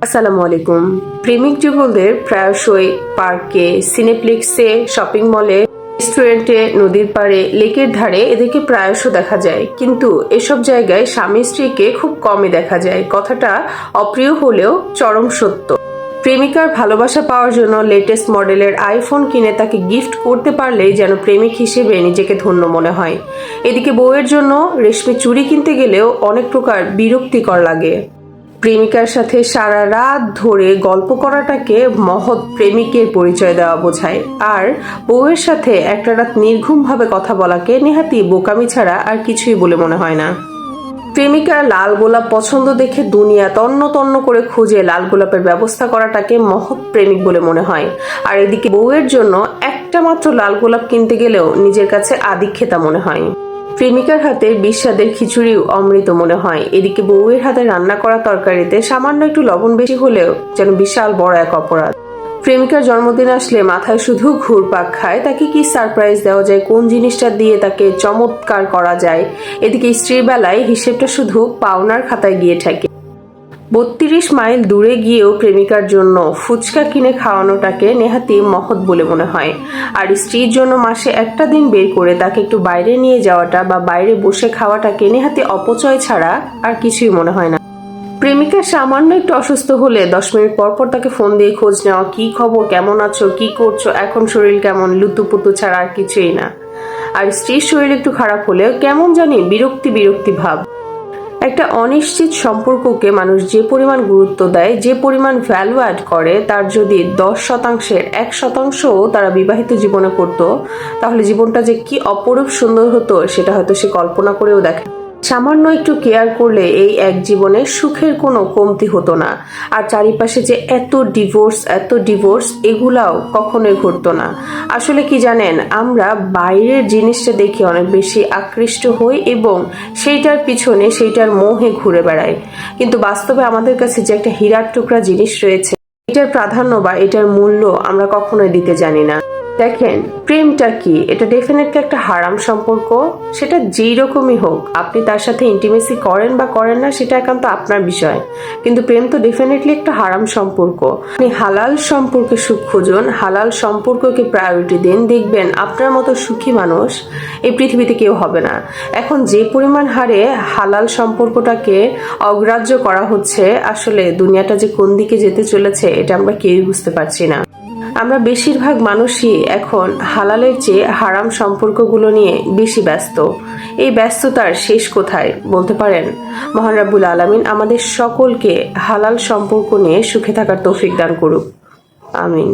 আসসালামু আলাইকুম। প্রেমিক যুগলদের প্রায়শই পার্কে, সিনেপ্লেক্সে, শপিং মলে, রেস্টুরেন্টে, নদীর পাড়ে, লেকের ধারে এদেরকে প্রায়শ দেখা যায়। কিন্তু এসব জায়গায় স্বামী স্ত্রীকে খুব কমই দেখা যায়। কথাটা অপ্রিয় হলেও চরম সত্য। প্রেমিকার ভালোবাসা পাওয়ার জন্য লেটেস্ট মডেলের আইফোন কিনে তাকে গিফট করতে পারলেই যেন প্রেমিক হিসেবে নিজেকে ধন্য মনে হয়। এদিকে বউয়ের জন্য রেশমি চুড়ি কিনতে গেলেও অনেক প্রকার বিরক্তিকর লাগে। প্রেমিকার সাথে সারা রাত ধরে গল্প করাটাকে মহৎ প্রেমিকের পরিচয় দেওয়া বোঝায়। আর বউয়ের সাথে একটা রাত নির্ঘুমভাবে কথা বলাকে নেহাতি বোকামি ছাড়া আর কিছুই বলে মনে হয় না। প্রেমিকার লাল গোলাপ পছন্দ দেখে দুনিয়া তন্ন তন্ন করে খুঁজে লাল গোলাপের ব্যবস্থা করাটাকে মহৎ প্রেমিক বলে মনে হয়। আর এদিকে বউয়ের জন্য একটা মাত্র লাল গোলাপ কিনতে গেলেও নিজের কাছে আদিক্ষেতা মনে হয়। প্রেমিকার হাতে বিস্বাদের খিচুড়ি অমৃত মনে হয়। এদিকে বউয়ের হাতে রান্না করা তরকারিতে সামান্য একটু লবণ বেশি হলেও যেন বিশাল বড় এক অপরাধ। প্রেমিকার জন্মদিন আসলে মাথায় শুধু ঘুরপাক খায়। তাকে কি সারপ্রাইজ দেওয়া যায়? কোন জিনিসটা দিয়ে তাকে চমৎকার করা যায়? এদিকে স্ত্রীর বেলায় হিসেবটা শুধু পাওনার খাতায় গিয়ে ঠেকে। বত্রিশ মাইল দূরে গিয়েও প্রেমিকার জন্য ফুচকা কিনে খাওয়ানোটাকে নেহাতি মহৎ বলে মনে হয়। আর স্ত্রীর জন্য মাসে একটা দিন বের করে তাকে একটু বাইরে নিয়ে যাওয়াটা বা বাইরে বসে খাওয়াটাকে নেহাতি অপচয় ছাড়া আর কিছুই মনে হয় না। প্রেমিকা সামান্য একটু অসুস্থ হলে দশ মিনিট পর পর তাকে ফোন দিয়ে খোঁজ নেওয়া, কি খবর? কেমন আছো? কি করছ? এখন শরীর কেমন? লুতুপুতু ছাড়া আর কিছুই না। আর স্ত্রীর শরীর একটু খারাপ হলেও কেমন জানি বিরক্তি বিরক্তি ভাব। একটা অনিশ্চিত সম্পর্ককে মানুষ যে পরিমাণ গুরুত্ব দেয়, যে পরিমাণ ভ্যালু অ্যাড করে, তার যদি দশ শতাংশের এক শতাংশও তারা বিবাহিত জীবনে করত, তাহলে জীবনটা যে কি অপরূপ সুন্দর হতো, সেটা হয়তো সে কল্পনা করেও দেখে। সামান্য একটু কেয়ার করলে এই এক জীবনে সুখের কোনো কমতি হতো না। আর চারিপাশে যে এত ডিভোর্স এত ডিভোর্স এগুলাও কখনোই ঘটতো না। আসলে কি জানেন, আমরা বাইরের জিনিসটা দেখে অনেক বেশি আকৃষ্ট হই এবং সেইটার পিছনে সেইটার মোহে ঘুরে বেড়াই। কিন্তু বাস্তবে আমাদের কাছে যে একটা হীরার টুকরা জিনিস রয়েছে, এটার প্রাধান্য বা এটার মূল্য আমরা কখনোই দিতে জানি না। দেখেন, প্রেমটা কি? এটা ডেফিনেটলি একটা হারাম সম্পর্ক। সেটা যেই রকমই হোক, আপনি তার সাথে ইন্টিমেসি করেন বা করেন না, সেটা একান্ত আপনার বিষয়। কিন্তু প্রেম তো ডেফিনেটলি একটা হারাম সম্পর্ক। আপনি হালাল সম্পর্কে সুখ খুঁজুন, হালাল সম্পর্ককে প্রায়োরিটি দিন, দেখবেন আপনার মতো সুখী মানুষ এই পৃথিবীতে কেউ হবে না। এখন যে পরিমাণ হারে হালাল সম্পর্কটাকে অগ্রাহ্য করা হচ্ছে, আসলে দুনিয়াটা যে কোন দিকে যেতে চলেছে, এটা আমরা কেউই বুঝতে পারছি না। আমরা বেশিরভাগ মানুষই এখন হালালের চেয়ে হারাম সম্পর্কগুলো নিয়ে বেশি ব্যস্ত। এই ব্যস্ততার শেষ কোথায় বলতে পারেন? মহান রাব্বুল আলমিন আমাদের সকলকে হালাল সম্পর্ক নিয়ে সুখে থাকার তৌফিক দান করুক। আমিন।